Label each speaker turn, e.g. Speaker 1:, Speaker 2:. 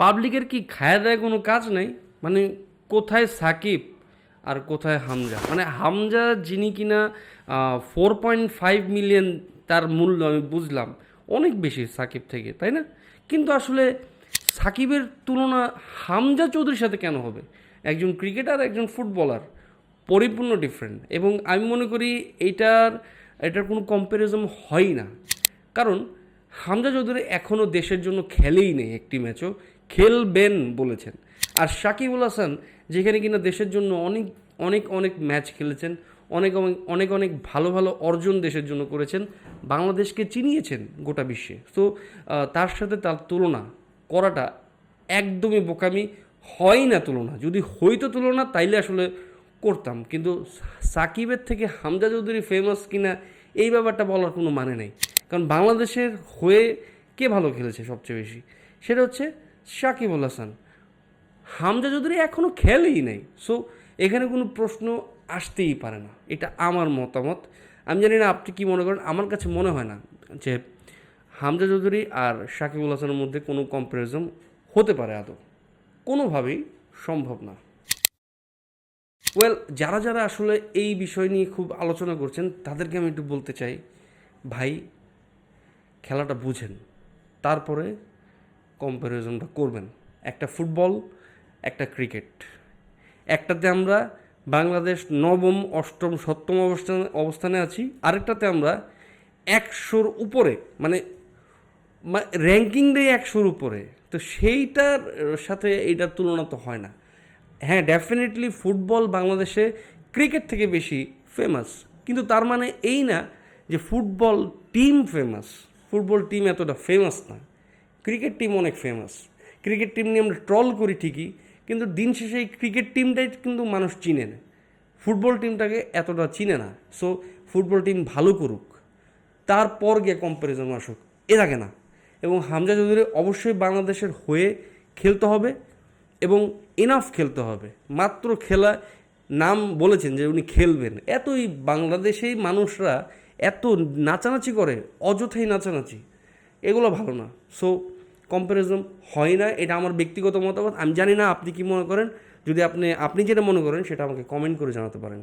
Speaker 1: পাবলিকের কি খায়া দেয় কোনো কাজ নেই? মানে কোথায় সাকিব আর কোথায় হামজা? মানে হামজা যিনি কিনা ফোর পয়েন্ট ফাইভ মিলিয়ন তার মূল্য আমি বুঝলাম, অনেক বেশি সাকিব থেকে, তাই না? কিন্তু আসলে সাকিবের তুলনা হামজা চৌধুরীর সাথে কেন হবে? একজন ক্রিকেটার, একজন ফুটবলার, পরিপূর্ণ ডিফারেন্ট এবং আমি মনে করি এইটার এটার কোনো কম্প্যারিজম হয় না। কারণ হামজা চৌধুরী এখনও দেশের জন্য খেলেই নেই একটি ম্যাচও খেলবেন বলেছেন। আর সাকিবুল হাসান, যেখানে কিনা দেশের জন্য অনেক অনেক অনেক ম্যাচ খেলেছেন, অনেক অনেক অনেক অনেক ভালো ভালো অর্জন দেশের জন্য করেছেন, বাংলাদেশকে চিনিয়েছেন গোটা বিশ্বে। তো তার সাথে তার তুলনা করাটা একদমই বোকামি হয় না তুলনা। যদি হইতো তুলনা, তাইলে আসলে করতাম। কিন্তু সাকিবের থেকে হামজা চৌধুরী ফেমাস কিনা, এই ব্যাপারটা বলার কোনো মানে নেই। কারণ বাংলাদেশের হয়ে কে ভালো খেলেছে সবচেয়ে বেশি? সেটা হচ্ছে সাকিবুল হাসান। হামজা চৌধুরী এখনও খেলেই নেই। সো এখানে কোনো প্রশ্ন আসতেই পারে না। এটা আমার মতামত। আমি জানি না আপনি কি মনে করেন, আমার কাছে মনে হয় না যে হামজা চৌধুরী আর সাকিবুল হাসানের মধ্যে কোনো কম্পারিজন হতে পারে আদৌ। কোনোভাবেই সম্ভব না। ওয়েল যারা যারা আসলে এই বিষয় নিয়ে খুব আলোচনা করছেন, তাদেরকে আমি একটু বলতে চাই, ভাই, খেলাটা বুঝেন। তারপরে কম্প্যারিজনটা করবেন। একটা ফুটবল, একটা ক্রিকেট। একটাতে আমরা বাংলাদেশ নবম, অষ্টম, সপ্তম অবস্থানে অবস্থানে আছি। আরেকটাতে আমরা একশোর উপরে মানে র্যাঙ্কিং দেয় একশোর উপরে। তো সেইটার সাথে এইটার তুলনা তো হয় না। হ্যাঁ ডেফিনেটলি ফুটবল বাংলাদেশে ক্রিকেট থেকে বেশি ফেমাস কিন্তু তার মানে এই না যে football team famous football team এতটা ফেমাস না। ক্রিকেট টিম অনেক ফেমাস ক্রিকেট টিম নিয়ে আমরা ট্রল করি ঠিকই, কিন্তু দিন শেষে এই ক্রিকেট টিমটাই কিন্তু মানুষ চিনে না। ফুটবল টিমটাকে এতটা চিনে না। সো ফুটবল টিম ভালো করুক। তারপর গিয়ে কম্প্যারিজন আসুক। এ আগে না। এবং হামজা চৌধুরী অবশ্যই বাংলাদেশের হয়ে খেলতে হবে এবং এনাফ খেলতে হবে। মাত্র খেলা নাম বলেছেন যে উনি খেলবেন। এতই বাংলাদেশেই মানুষরা এত নাচানাচি করে, অযথাই নাচানাচি। এগুলো ভালো না। সো কম্প্যারিজম হয় না, এটা আমার ব্যক্তিগত মতামত। আমি জানি না আপনি কি মনে করেন। যদি আপনি আপনি যেটা মনে করেন, সেটা আমাকে কমেন্ট করে জানাতে পারেন।